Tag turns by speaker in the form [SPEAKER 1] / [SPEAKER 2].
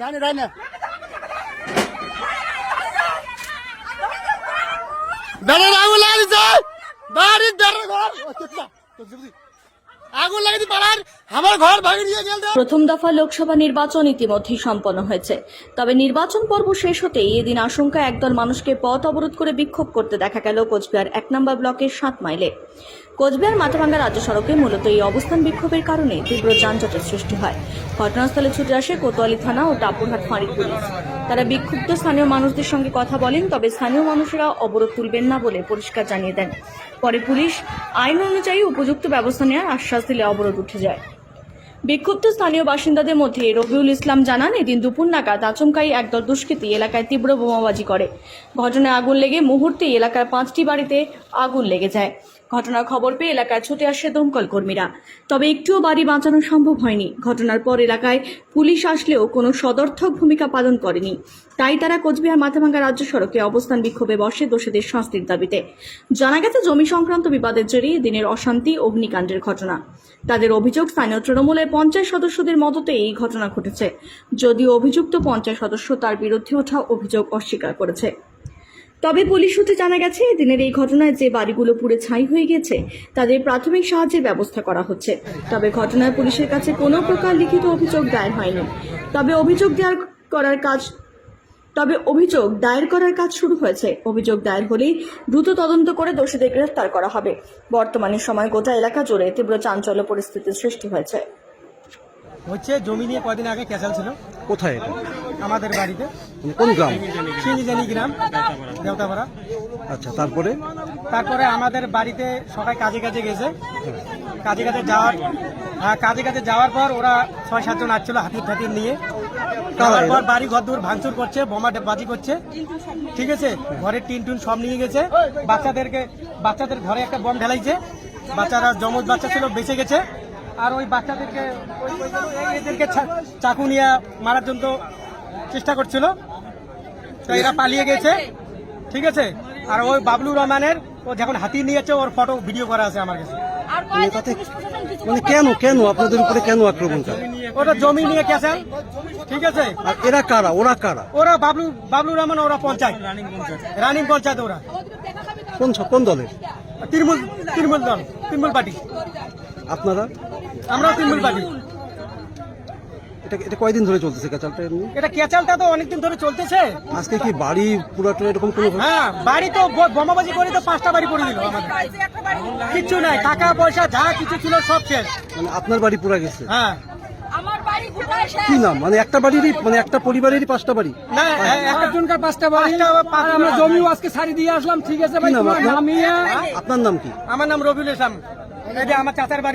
[SPEAKER 1] ডানে ডানে ব্যাটারি আগুন লাগিছে বাড়ির ব্যাটারি ঘর ও চিৎলা তো জলদি
[SPEAKER 2] প্রথম দফা লোকসভা নির্বাচন ইতিমধ্যেই সম্পন্ন হয়েছে। তবে নির্বাচন পর্ব শেষ হতেই এদিন আশঙ্কা একদল মানুষকে পথ অবরোধ করে বিক্ষোভ করতে দেখা গেল কোচবিহার এক নম্বর ব্লকের সাত মাইলে। কোচবিহার মাথাভাঙ্গা রাজ্য সড়কে মূলত এই অবস্থান বিক্ষোভের কারণে তীব্র যানজটের সৃষ্টি হয়। ঘটনাস্থলে ছুটে আসে কোতোয়ালি থানা ও টাপুরহাট ফাঁড়ি পুলিশ। তারা বিক্ষুব্ধ স্থানীয় মানুষদের সঙ্গে কথা বলেন, তবে স্থানীয় মানুষেরা অবরোধ তুলবেন না বলে পরিষ্কার জানিয়ে দেন। পরে পুলিশ আইন অনুযায়ী উপযুক্ত ব্যবস্থা নেওয়ার আশ্বাস দিলে অবরোধ উঠে যায়। বিক্ষুব্ধ স্থানীয় বাসিন্দাদের মধ্যে রবিউল ইসলাম জানান, এদিন দুপুর নাগাদ আচমকাই একদল দুষ্কৃতী এলাকায় তীব্র বোমাবাজি করে। ঘটনায় আগুন লেগে মুহূর্তেই এলাকার পাঁচটি বাড়িতে আগুন লেগে যায়। ঘটনার খবর পেয়ে এলাকায় ছুটে আসে দমকল কর্মীরা। তবে একটুও বাড়ি বাঁচানো সম্ভব হয়নি। ঘটনার পর এলাকায় পুলিশ আসলেও কোনো সদর্থক ভূমিকা পালন করেনি। তাই তারা কোচবিহার মাথাভাঙ্গা রাজ্য সড়কে অবস্থান বিক্ষোভে বসে দোষীদের শাস্তির দাবিতে। জানা গেছে, জমি সংক্রান্ত বিবাদের জেরে দিনের অশান্তি, অগ্নিকাণ্ডের ঘটনা। তাদের অভিযোগ, স্থানীয় তৃণমূলের পঞ্চায়েত সদস্যদের মদতে এই ঘটনা ঘটেছে। যদিও অভিযুক্ত পঞ্চায়েত সদস্য তার বিরুদ্ধে ওঠা অভিযোগ অস্বীকার করেছে। তবে পুলিশ সূত্রে জানা গেছে দিনের এই ঘটনায় যে বাড়িগুলো পুড়ে ছাই হয়ে গেছে তাদের প্রাথমিক সাহায্যের ব্যবস্থা করা হচ্ছে। তবে ঘটনায় পুলিশের কাছে কোনো প্রকার লিখিত অভিযোগ দায়ের হয়নি। তবে অভিযোগ দায়ের করার কাজ তবে অভিযোগ দায়ের করার কাজ শুরু হয়েছে। অভিযোগ দায়ের হলেই দ্রুত তদন্ত করে দোষীদের গ্রেফতার করা হবে। বর্তমানে সময় গোটা এলাকা জুড়ে তীব্র চাঞ্চল্য পরিস্থিতির সৃষ্টি হয়েছে।
[SPEAKER 3] হচ্ছে জমি নিয়ে কদিন আগে ক্যাচাল ছিল?
[SPEAKER 4] কোথায় এটা?
[SPEAKER 3] আমাদের বাড়িতে
[SPEAKER 4] মানে কোন গ্রাম
[SPEAKER 3] সিঞ্জিজানি গ্রাম দেওতাপাড়া
[SPEAKER 4] আচ্ছা তারপরে
[SPEAKER 3] তারপরে আমাদের বাড়িতে সবাই কাজে কাজে গেছে কাজে কাজে যাওয়ার হ্যাঁ, কাজে কাজে যাওয়ার পর ওরা ছয় সাতজন আসছিল হাতির ঠাতির নিয়ে তারপর বাড়ি ঘর দূর ভাঙচুর করছে বোমা বাজি করছে ঠিক আছে ঘরের টিন টুন সব নিয়ে গেছে বাচ্চাদেরকে বাচ্চাদের ঘরে একটা বম ঢালাইছে বাচ্চারা জমজ বাচ্চা ছিল বেঁচে গেছে আর ওই বাচ্চাদেরকে এদেরকে চাকু নিয়ে মারার জন্য চেষ্টা করছিল। তো এরা পালিয়ে গেছে। ঠিক আছে? আর ওই বাবলু রহমানের ও যখন হাতি নিয়েছে ওর ফটো ভিডিও করা আছে আমার কাছে।
[SPEAKER 4] মানে কেন কেন আপনাদের উপরে কেন আক্রমণ করে?
[SPEAKER 3] ওটা জমি নিয়ে ঠিক আছে?
[SPEAKER 4] আর এরা কারা? ওরা কারা?
[SPEAKER 3] ওরা বাবলু বাবলু রহমান ওরা পঞ্চায়েত। রানিং পঞ্চায়েত। ওরা।
[SPEAKER 4] কোন ছ- কোন দলের?
[SPEAKER 3] তৃণমূল তৃণমূল দল তৃণমূল পার্টি।
[SPEAKER 4] আপনারা?
[SPEAKER 3] আমরাও তৃণমূল পার্টি।
[SPEAKER 4] এটা এটা কয়দিন ধরে চলতেছে কাচালটা এমনি?
[SPEAKER 3] এটা কেচালটা তো অনেকদিন ধরে চলতেছে।
[SPEAKER 4] আজকে কি বাড়ি পুরাটা এরকম কোনো
[SPEAKER 3] হ্যাঁ বাড়ি তো বোমাবাজি করে তো পাঁচটা বাড়ি করে দিল আমাদের। কিচ্ছু নাই টাকা পয়সা যা কিছু ছিল সব শেষ।
[SPEAKER 4] মানে আপনার বাড়ি পুরা গেছে?
[SPEAKER 3] হ্যাঁ।
[SPEAKER 5] আমার বাড়ি কোথায় শেষ?
[SPEAKER 4] কি নাম? মানে একটা বাড়িরই মানে একটা পরিবারেরই পাঁচটা বাড়ি?
[SPEAKER 3] না একটা
[SPEAKER 6] একজনকার পাঁচটা বাড়ি। আমরা জমিও আজকে ছাড়ি দিয়ে আসলাম। ঠিক আছে ভাই
[SPEAKER 4] আপনার? নাম কি?
[SPEAKER 3] আমার নাম রবিউল ইসলাম। এই আমার চাচার বাড়ি।